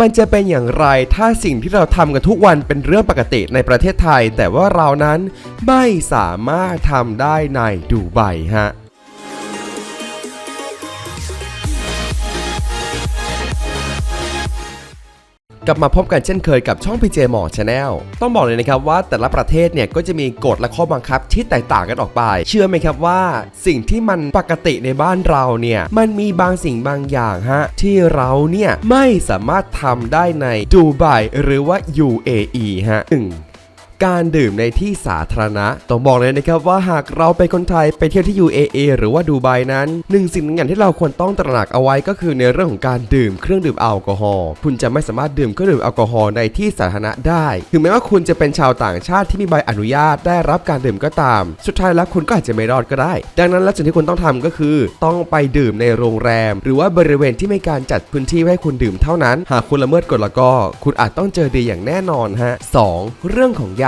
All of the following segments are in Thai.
มันจะเป็นอย่างไรถ้าสิ่งที่เราทำกันทุกวันเป็นเรื่องปกติในประเทศไทย แต่ว่าเรานั้นไม่สามารถทำได้ในดูไบฮะ กลับมาพบกันเช่นเคยกับช่อง PJ หมอ Channel ต้องบอกเลยนะครับว่าแต่ละประเทศเนี่ยก็จะมีกฎและข้อบังคับที่แตกต่างกันออกไป เชื่อไหมครับว่าสิ่งที่มันปกติในบ้านเราเนี่ยมันมีบางสิ่งบางอย่างฮะที่เราเนี่ยไม่สามารถทำได้ในดูไบหรือว่า UAE ฮะ 1. การดื่มในที่สาธารณะ ต้องบอกเลยนะครับว่าหากเราเป็นคนไทยไปเที่ยวที่ UAE หรือว่าดูไบนั้นหนึ่งสิ่งหนึ่งอย่างที่เราควรต้องตระหนักเอาไว้ก็คือในเรื่องของการดื่มเครื่องดื่มแอลกอฮอล์คุณจะไม่สามารถดื่มเครื่องดื่มแอลกอฮอล์ในที่สาธารณะได้ถึงแม้ว่าคุณจะเป็นชาวต่างชาติที่มีใบอนุญาตได้รับการดื่มก็ตาม สุดท้ายแล้วคุณก็อาจจะไม่รอดก็ได้ ดังนั้นแล้วสิ่งที่คุณต้องทำก็คือ ต้องไปดื่มในโรงแรม หรือว่าบริเวณที่มีการจัดพื้นที่ให้คุณดื่มเท่านั้น หากคุณละเมิดกฎแล้วก็ คุณอาจต้องเจอดีอย่างแน่นอนฮะ 2. เรื่องของยา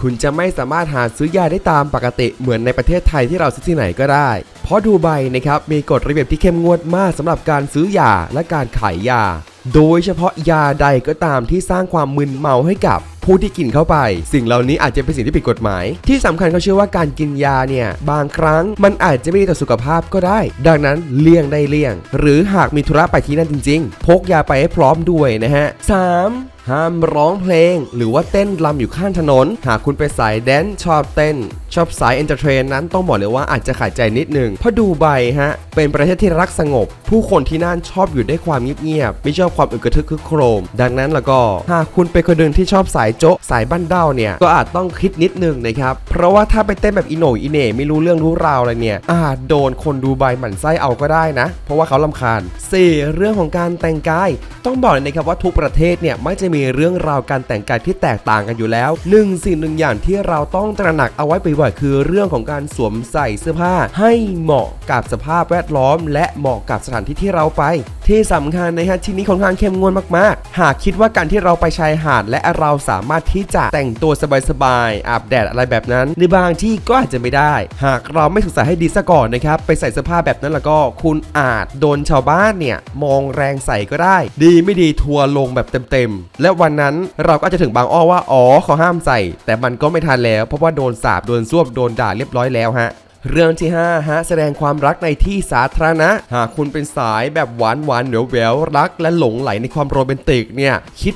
คุณจะไม่สามารถหาซื้อยาได้ตามปกติเหมือนในประเทศไทยที่เราซื้อที่ไหนก็ได้ เพราะดูไบนะครับมีกฎระเบียบที่เข้มงวดมากสำหรับการซื้อยาและการขายยา โดยเฉพาะยาใดก็ตามที่สร้างความมึนเมาให้กับผู้ที่กินเข้าไป สิ่งเหล่านี้อาจจะเป็นสิ่งที่ผิดกฎหมาย ที่สำคัญเขาเชื่อว่าการกินยาเนี่ยบางครั้งมันอาจจะไม่ดีต่อสุขภาพก็ได้ ดังนั้นเลี่ยงได้เลี่ยง หรือหากมีธุระไปที่นั่นจริง ๆ พกยาไปให้พร้อมด้วยนะฮะ 3. ห้ามร้องเพลง หรือว่าเต้นรำอยู่ข้างถนน หากคุณไปสายแดนชอบเต้น ชอบสายเอนเตอร์เทนนั้นต้องบอกเลยว่าอาจจะขาดใจนิดหนึง เพราะดูไบฮะ เป็นประเทศที่รักสงบ ผู้คนที่นั่นชอบอยู่ด้วยความเงียบๆไม่ชอบความอึกระทึกคึกโครม ดังนั้นแล้วก็หากคุณเป็นคนหนึ่งที่ชอบสายโจ๊ะสายบ้านเด้าเนี่ยก็อาจต้องคิดนิดนึงนะครับ เพราะว่าถ้าไปเต้นแบบอีโหนอีเน่ไม่รู้เรื่องรู้ราวอะไรเนี่ยอาจโดนคนดูไบหมั่นไส้เอาก็ได้นะ เพราะว่าเขาลำคาญ 4. เรื่องของการแต่งกาย ต้องบอกเลยนะครับว่าทุกประเทศเนี่ยไม่จะมีเรื่องราวการแต่งกายที่แตกต่างกันอยู่แล้วหนึ่งสิ่งหนึ่งอย่างที่เราต้องตระหนักเอาไว้บ่อยๆคือเรื่องของการสวมใส่เสื้อผ้า ให้เหมาะกับสภาพแวดล้อม และเหมาะกับสถานที่ที่เราไป ที่สำคัญนะฮะที่นี้ค่อนข้างเข้มงวดมากๆ หากคิดว่าการที่เราไปชายหาดและเราสามารถที่จะแต่งตัวสบายๆอาบแดดอะไรแบบนั้นในบางที่ก็อาจจะไม่ได้ หากเราไม่ศึกษาให้ดีซะก่อนนะครับไปใส่เสื้อผ้าแบบนั้นแล้วก็คุณอาจโดนชาวบ้านเนี่ยมองแรงใส่ก็ได้ ดีไม่ดีทัวร์ลงแบบเต็มๆ และวันนั้นเราก็จะถึงบางอ้อว่าอ๋อเขาห้ามใส่ แต่มันก็ไม่ทันแล้ว เพราะว่าโดนสาบโดนซวบโดนด่าเรียบร้อยแล้วฮะ เรื่องที่5ฮะแสดงความรักในที่สาธารณะ หากคุณเป็นสายแบบหวานหวานเหนียวแหววรักและหลงไหลในความโรแมนติกเนี่ยคิด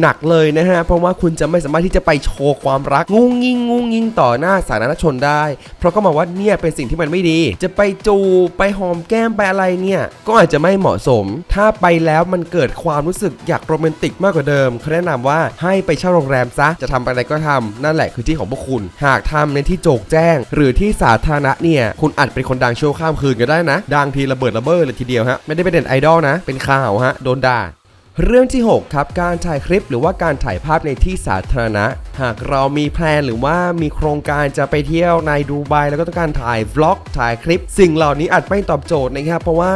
หนักๆเลยนะฮะ เพราะว่าคุณจะไม่สามารถที่จะไปโชว์ความรักงุ้งงิงงุ้งงิงต่อหน้าสาธารณชนได้ เพราะก็มาว่าเนี่ยเป็นสิ่งที่มันไม่ดี จะไปจูไปหอมแก้มไปอะไรเนี่ยก็อาจจะไม่เหมาะสม ถ้าไปแล้วมันเกิดความรู้สึกอยากโรแมนติกมากกว่าเดิมเขาแนะนำว่าให้ไปเช่าโรงแรมซะจะทำอะไรก็ทำนั่นแหละคือที่ของพวกคุณ หากทำในที่โจกแจ้ง หรือที่สาธารณะเนี่ยคุณอาจเป็นคนดังชั่วข้ามคืนก็ได้นะ ดังทีระเบิดระเบ้อเลยทีเดียวฮะไม่ได้เป็นเด่นไอดอลนะ เป็นข่าวฮะโดนด่า เรื่องที่ 6 ครับ การถ่ายคลิปหรือว่าการถ่ายภาพในที่สาธารณะ หากเรามีแพลนหรือว่ามีโครงการจะไปเที่ยวในดูไบแล้วก็ต้องการถ่ายวล็อก ถ่ายคลิป สิ่งเหล่านี้อาจไม่ตอบโจทย์นะครับ เพราะว่า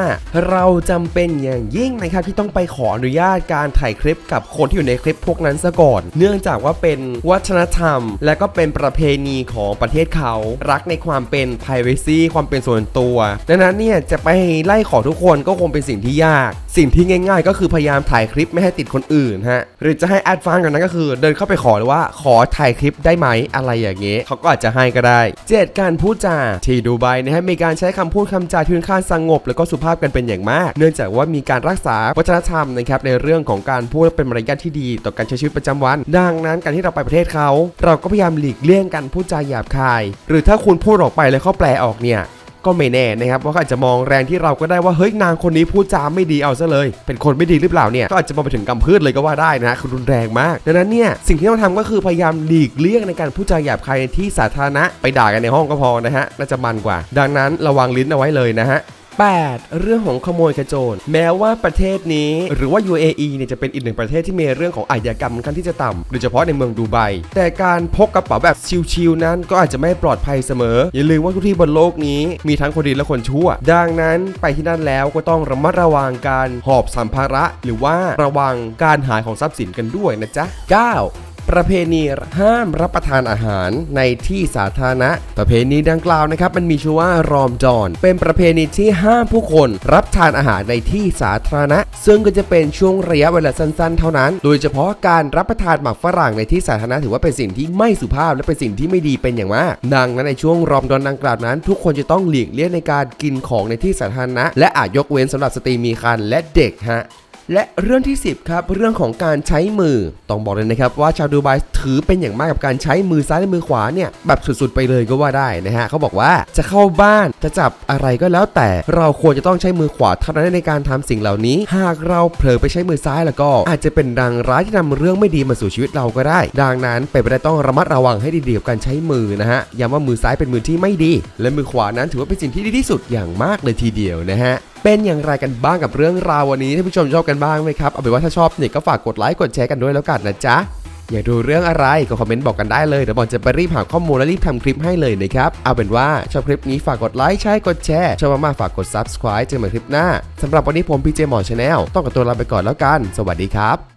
เราจำเป็นอย่างยิ่งนะครับที่ต้องไปขออนุญาตการถ่ายคลิปกับคนที่อยู่ในคลิปพวกนั้นซะก่อน เนื่องจากว่าเป็นวัฒนธรรม และก็เป็นประเพณีของประเทศเขา รักในความเป็น p r i เวซีความเป็นส่วนตัว ดังนั้นเนี่ยจะไปไล่ขอทุกคนก็คงเป็นสิ่งที่ยาก สิ่งที่ง่าย ๆ ก็คือพยายามถ่ายคลิปไม่ให้ติดคนอื่นฮะหรือจะให้แอดฟานกันนั้นก็คือ เดินเข้าไปขอเลยว่าขอถ่ายคลิปได้ไหมอะไรอย่างเงี้ยเขาก็อาจจะให้ก็ได้ เจ็ดการพูดจาที่ดูไบนะฮะมีการใช้คำพูดคำจาที่ค่อนข้างสงบ แล้วก็สุภาพกันเป็นอย่างมาก เนื่องจากว่ามีการรักษาวัฒนธรรมนะครับในเรื่องของการพูดเป็นมารยาทที่ดี ต่อการใช้ชีวิตประจำวัน ดังนั้นการที่เราไปประเทศเขา เราก็พยายามหลีกเลี่ยงการพูดจาหยาบคาย หรือถ้าคุณพูดออกไปแล้วเขาแปลออกเนี่ย ก็ไม่แน่นะครับว่าเขาอาจจะมองแรงที่เราก็ได้ว่าเฮ้ยนางคนนี้พูดจาไม่ดีเอาซะเลย เป็นคนไม่ดีหรือเปล่าเนี่ยก็อาจจะมาไปถึงกำพืชเลยก็ว่าได้นะคือรุนแรงมาก ดังนั้นเนี่ยสิ่งที่ต้องทำก็คือพยายามหลีกเลี่ยงในการพูดจาหยาบคายในที่สาธารณะไปด่ากันในห้องก็พอนะฮะน่าจะมันกว่า ดังนั้นระวังลิ้นเอาไว้เลยนะฮะ 8. เรื่องของขโมยขโจรแม้ว่าประเทศนี้ หรือว่า UAE เนี่ยจะเป็นอีกหนึ่งประเทศที่มีเรื่องของอาชญากรรมค่อนข้างที่จะต่ำโดยเฉพาะในเมืองดูไบแต่การพกกระเป๋าแบบชิลๆนั้นก็อาจจะไม่ปลอดภัยเสมอ อย่าลืมว่าทุกที่บนโลกนี้มีทั้งคนดีและคนชั่ว ดังนั้นไปที่นั่นแล้วก็ต้องระมัดระวังการหอบสัมภาระ หรือว่าระวังการหายของทรัพย์สินกันด้วยนะจ๊ะ 9. ประเพณีห้ามรับประทานอาหารในที่สาธารณะ ประเพณีดังกล่าวนะครับมันมีชื่อว่ารอมจอนเป็นประเพณีที่ห้ามผู้คนรับทานอาหารในที่สาธารณะ ซึ่งก็จะเป็นช่วงระยะเวลาสั้นๆ เท่านั้น โดยเฉพาะการรับประทานหมากฝรั่งในที่สาธารณะถือว่าเป็นสิ่งที่ไม่สุภาพและเป็นสิ่งที่ไม่ดีเป็นอย่างมาก ดังนั้นในช่วงรอมฎอนดังกล่าวนั้น ทุกคนจะต้องหลีกเลี่ยงในการกินของในที่สาธารณะ และอาจยกเว้นสำหรับสตรีมีครรภ์และเด็กฮะ และเรื่องที่ 10ครับเรื่องของการใช้มือ ต้องบอกเลยนะครับว่าชาวดูไบถือเป็นอย่างมากกับการใช้มือซ้ายและมือขวาเนี่ยแบบสุดๆไปเลยก็ว่าได้นะฮะเขาบอกว่าจะเข้าบ้านจะจับอะไรก็แล้วแต่เราควรจะต้องใช้มือขวาเท่านั้นในการทำสิ่งเหล่านี้ หากเราเผลอไปใช้มือซ้ายแล้วก็ อาจจะเป็นดังร้ายที่นำเรื่องไม่ดีมาสู่ชีวิตเราก็ได้ ดังนั้นเป็นไปได้ต้องระมัดระวังให้ดีๆกับการใช้มือนะฮะย้ำว่ามือซ้ายเป็นมือที่ไม่ดี และมือขวานั้นถือว่าเป็นสิ่งที่ดีที่สุดอย่างมากเลยทีเดียวนะฮะ เป็นอย่างไรกันบ้างกับเรื่องราววันนี้ท่านผู้ชมชอบกันบ้างไหมครับเอาเป็นว่าถ้าชอบเนี่ยก็ฝากกดไลค์กดแชร์กันด้วยแล้วกันนะจ๊ะอยากดูเรื่องอะไรก็คอมเมนต์บอกกันได้เลยเดี๋ยวบอลจะไปรีบหาข้อมูลและรีบทำคลิปให้เลยนะครับ เอาเป็นว่าชอบคลิปนี้ฝากกดไลค์ใช่กดแชร์ชอบมากๆฝากกด subscribe เจอกันใหม่คลิปหน้าสำหรับวันนี้ผมพีเจหมอชาแนลต้องกับตัวลาไปก่อนแล้วกัน สวัสดีครับ